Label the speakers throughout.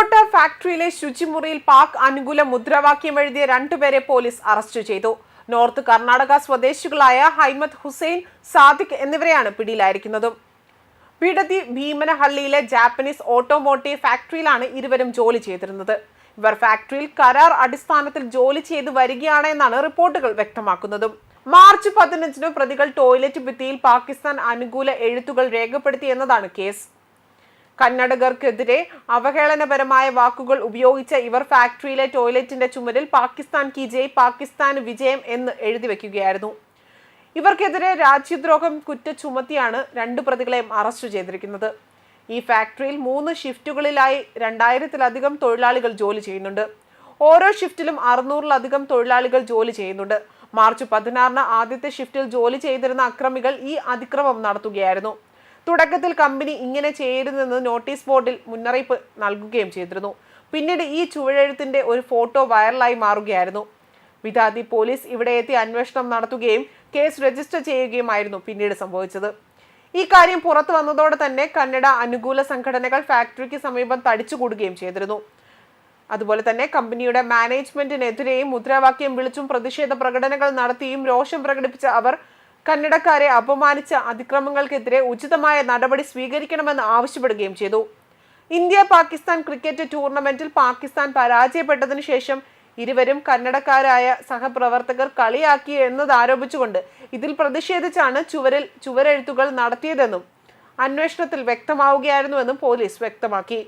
Speaker 1: പൊറോട്ട ഫാക്ടറിയിലെ ശുചിമുറിയിൽ പാക് അനുകൂല മുദ്രാവാക്യം എഴുതിയ രണ്ടുപേരെ പോലീസ് അറസ്റ്റ് ചെയ്തു. നോർത്ത് കർണാടക സ്വദേശികളായ ഹൈമദ് ഹുസൈൻ സാദിഖ് എന്നിവരെയാണ് പിടിയിലായിരിക്കുന്നത്. പിടതി ഭീമനഹള്ളിയിലെ ജാപ്പനീസ് ഓട്ടോമോട്ടീവ് ഫാക്ടറിയിലാണ് ഇരുവരും ജോലി ചെയ്തിരുന്നത്. ഇവർ ഫാക്ടറിയിൽ കരാർ അടിസ്ഥാനത്തിൽ ജോലി ചെയ്ത് വരികയാണ് എന്നാണ് റിപ്പോർട്ടുകൾ വ്യക്തമാക്കുന്നത്. മാർച്ച് പതിനഞ്ചിന് പ്രതികൾ ടോയ്ലറ്റ് ഭിത്തിയിൽ പാകിസ്ഥാൻ അനുകൂല എഴുത്തുകൾ രേഖപ്പെടുത്തി എന്നതാണ് കേസ്. കന്നഡകർക്കെതിരെ അവഹേളനപരമായ വാക്കുകൾ ഉപയോഗിച്ച ഇവർ ഫാക്ടറിയിലെ ടോയ്ലറ്റിന്റെ ചുമരിൽ പാകിസ്ഥാൻ കി ജയ് പാകിസ്ഥാൻ വിജയം എന്ന് എഴുതി വെക്കുകയായിരുന്നു. ഇവർക്കെതിരെ രാജ്യദ്രോഹം കുറ്റ ചുമത്തിയാണ് രണ്ട് പ്രതികളെയും അറസ്റ്റ് ചെയ്തിരിക്കുന്നത്. ഈ ഫാക്ടറിയിൽ മൂന്ന് ഷിഫ്റ്റുകളിലായി രണ്ടായിരത്തിലധികം തൊഴിലാളികൾ ജോലി ചെയ്യുന്നുണ്ട്. ഓരോ ഷിഫ്റ്റിലും അറുന്നൂറിലധികം തൊഴിലാളികൾ ജോലി ചെയ്യുന്നുണ്ട്. മാർച്ച് പതിനാറിന് ആദ്യത്തെ ഷിഫ്റ്റിൽ ജോലി ചെയ്തിരുന്ന അക്രമികൾ ഈ അതിക്രമം നടത്തുകയായിരുന്നു. തുടക്കത്തിൽ കമ്പനി ഇങ്ങനെ ചെയ്യരുതെന്ന് നോട്ടീസ് ബോർഡിൽ മുന്നറിയിപ്പ് നൽകുകയും ചെയ്തിരുന്നു. പിന്നീട് ഈ ചുവഴെഴുത്തിന്റെ ഒരു ഫോട്ടോ വൈറലായി മാറുകയായിരുന്നു. വിധാതി പോലീസ് ഇവിടെ എത്തി അന്വേഷണം നടത്തുകയും കേസ് രജിസ്റ്റർ ചെയ്യുകയുമായിരുന്നു പിന്നീട് സംഭവിച്ചത്. ഈ കാര്യം പുറത്തു വന്നതോടെ തന്നെ കന്നഡ അനുകൂല സംഘടനകൾ ഫാക്ടറിക്ക് സമീപം തടിച്ചുകൂടുകയും ചെയ്തിരുന്നു. അതുപോലെ തന്നെ കമ്പനിയുടെ മാനേജ്മെന്റിനെതിരെയും മുദ്രാവാക്യം വിളിച്ചും പ്രതിഷേധ പ്രകടനങ്ങൾ നടത്തിയും രോഷം പ്രകടിപ്പിച്ച അവർ കന്നഡക്കാരെ അപമാനിച്ച അതിക്രമങ്ങൾക്കെതിരെ ഉചിതമായ നടപടി സ്വീകരിക്കണമെന്ന് ആവശ്യപ്പെടുകയും ചെയ്തു. ഇന്ത്യ പാകിസ്ഥാൻ ക്രിക്കറ്റ് ടൂർണമെന്റിൽ പാകിസ്ഥാൻ പരാജയപ്പെട്ടതിനു ശേഷം ഇരുവരും കന്നഡക്കാരായ സഹപ്രവർത്തകർ കളിയാക്കി എന്നതാരോപിച്ചുകൊണ്ട് ഇതിൽ പ്രതിഷേധിച്ചാണ് ചുവരിൽ ചുവരെഴുത്തുകൾ നടത്തിയതെന്നും അന്വേഷണത്തിൽ വ്യക്തമാവുകയായിരുന്നുവെന്നും പോലീസ് വ്യക്തമാക്കി.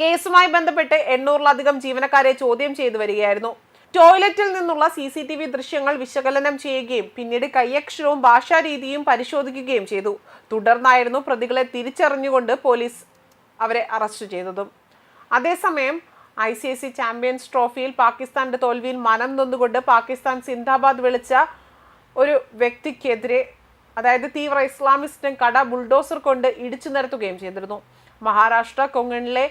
Speaker 1: കേസുമായി ബന്ധപ്പെട്ട് എണ്ണൂറിലധികം ജീവനക്കാരെ ചോദ്യം ചെയ്തു വരികയായിരുന്നു. ടോയ്ലറ്റിൽ നിന്നുള്ള സി സി ടി വി ദൃശ്യങ്ങൾ വിശകലനം ചെയ്യുകയും പിന്നീട് കൈയക്ഷരവും ഭാഷാരീതിയും പരിശോധിക്കുകയും ചെയ്തു. തുടർന്നായിരുന്നു പ്രതികളെ തിരിച്ചറിഞ്ഞുകൊണ്ട് പോലീസ് അവരെ അറസ്റ്റ് ചെയ്തതും. അതേസമയം ഐ സി സി ചാമ്പ്യൻസ് ട്രോഫിയിൽ പാകിസ്ഥാന്റെ തോൽവിയിൽ മനം നൊന്നുകൊണ്ട് പാകിസ്ഥാൻ സിന്ദാബാദ് വിളിച്ച ഒരു വ്യക്തിക്കെതിരെ അതായത് തീവ്ര ഇസ്ലാമിസ്റ്റും കട ബുൾഡോസർ കൊണ്ട് ഇടിച്ചു നിരത്തുകയും ചെയ്തിരുന്നു. മഹാരാഷ്ട്ര കൊങ്കണിലെ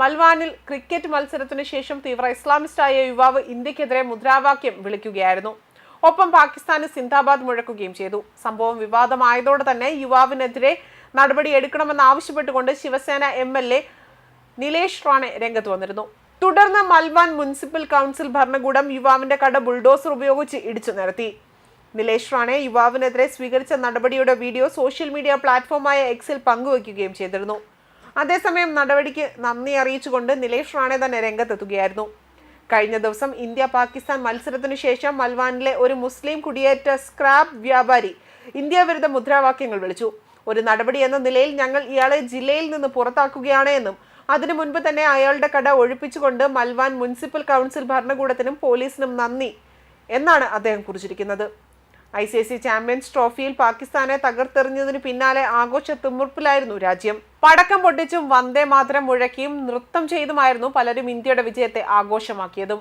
Speaker 1: മൽവാനിൽ ക്രിക്കറ്റ് മത്സരത്തിനു ശേഷം തീവ്ര ഇസ്ലാമിസ്റ്റായ യുവാവ് ഇന്ത്യക്കെതിരെ മുദ്രാവാക്യം വിളിക്കുകയായിരുന്നു. ഒപ്പം പാകിസ്ഥാന് സിന്ദാബാദ് മുഴക്കുകയും ചെയ്തു. സംഭവം വിവാദമായതോടെ തന്നെ യുവാവിനെതിരെ നടപടി എടുക്കണമെന്ന് ആവശ്യപ്പെട്ടുകൊണ്ട് Shivsena M L A Nilesh Rane രംഗത്ത് വന്നിരുന്നു. തുടർന്ന് മൽവാൻ മുനിസിപ്പൽ കൗൺസിൽ ഭരണകൂടം യുവാവിന്റെ കട ബുൾഡോസർ ഉപയോഗിച്ച് ഇടിച്ചു നിരത്തി. നിലേഷ് റാണെ യുവാവിനെതിരെ സ്വീകരിച്ച നടപടിയുടെ വീഡിയോ സോഷ്യൽ മീഡിയ പ്ലാറ്റ്ഫോമായ എക്സിൽ പങ്കുവയ്ക്കുകയും ചെയ്തിരുന്നു. അതേസമയം നടപടിക്ക് നന്ദി അറിയിച്ചുകൊണ്ട് നിലേഷ് റാണെ തന്നെ രംഗത്തെത്തുകയായിരുന്നു. കഴിഞ്ഞ ദിവസം ഇന്ത്യ പാകിസ്ഥാൻ മത്സരത്തിനു ശേഷം മൽവാനിലെ ഒരു മുസ്ലിം കുടിയേറ്റ സ്ക്രാപ്പ് വ്യാപാരി ഇന്ത്യ വിരുദ്ധ മുദ്രാവാക്യങ്ങൾ വിളിച്ചു. ഒരു നടപടി എന്ന നിലയിൽ ഞങ്ങൾ ഇയാളെ ജില്ലയിൽ നിന്ന് പുറത്താക്കുകയാണ് എന്നും അതിനു മുൻപ് തന്നെ അയാളുടെ കട ഒഴിപ്പിച്ചുകൊണ്ട് മൽവാൻ മുനിസിപ്പൽ കൗൺസിൽ ഭരണകൂടത്തിനും പോലീസിനും നന്ദി എന്നാണ് അദ്ദേഹം കുറിച്ചിരിക്കുന്നത്. ഐ സി സി ചാമ്പ്യൻസ് ട്രോഫിയിൽ പാകിസ്ഥാനെ തകർത്തെറിഞ്ഞതിന് പിന്നാലെ ആഘോഷ തിമിർപ്പിലായിരുന്നു രാജ്യം. പടക്കം പൊട്ടിച്ചും വന്ദേ മാതരം മുഴക്കിയും നൃത്തം ചെയ്തുമായിരുന്നു പലരും ഇന്ത്യയുടെ വിജയത്തെ ആഘോഷമാക്കിയതും.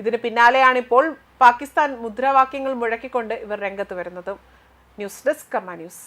Speaker 1: ഇതിന് പിന്നാലെയാണിപ്പോൾ പാകിസ്ഥാൻ മുദ്രാവാക്യങ്ങൾ മുഴക്കിക്കൊണ്ട് ഇവർ രംഗത്ത് വരുന്നത്. News desk Karma news.